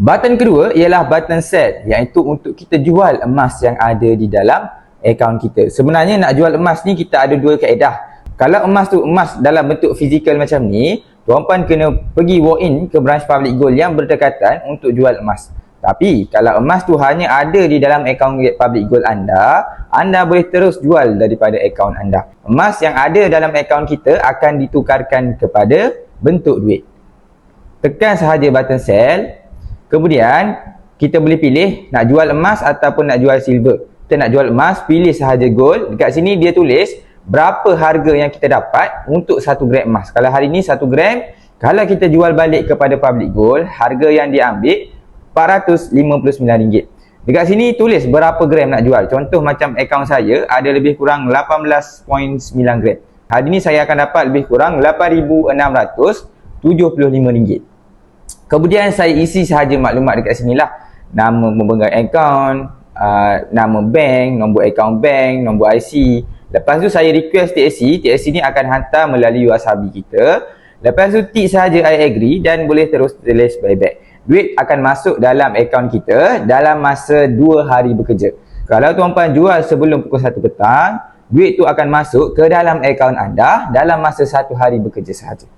Button kedua ialah button sell iaitu untuk kita jual emas yang ada di dalam akaun kita. Sebenarnya nak jual emas ni kita ada dua kaedah. Kalau emas tu emas dalam bentuk fizikal macam ni, tuan-puan kena pergi walk in ke branch public gold yang berdekatan untuk jual emas. Tapi kalau emas tu hanya ada di dalam akaun public gold anda, anda boleh terus jual daripada akaun anda. Emas yang ada dalam akaun kita akan ditukarkan kepada bentuk duit. Tekan sahaja button sell. Kemudian kita boleh pilih nak jual emas ataupun nak jual silver. Kita nak jual emas, pilih sahaja gold. Dekat sini dia tulis berapa harga yang kita dapat untuk 1 gram emas. Kalau hari ni 1 gram, kalau kita jual balik kepada public gold, harga yang dia ambil RM459. Dekat sini tulis berapa gram nak jual. Contoh macam akaun saya ada lebih kurang 18.9 gram. Hari ni saya akan dapat lebih kurang RM8,675. Kemudian saya isi sahaja maklumat dekat sini lah. Nama memegang akaun, uh, nama bank, nombor akaun bank, nombor IC. Lepas tu saya request TSC, TSC ni akan hantar melalui wasabi kita. Lepas tu tik sahaja I agree dan boleh terus tulis buyback duit akan masuk dalam akaun kita dalam masa 2 hari bekerja. Kalau tuan-puan jual sebelum pukul 1 petang, duit tu akan masuk ke dalam akaun anda dalam masa 1 hari bekerja sahaja.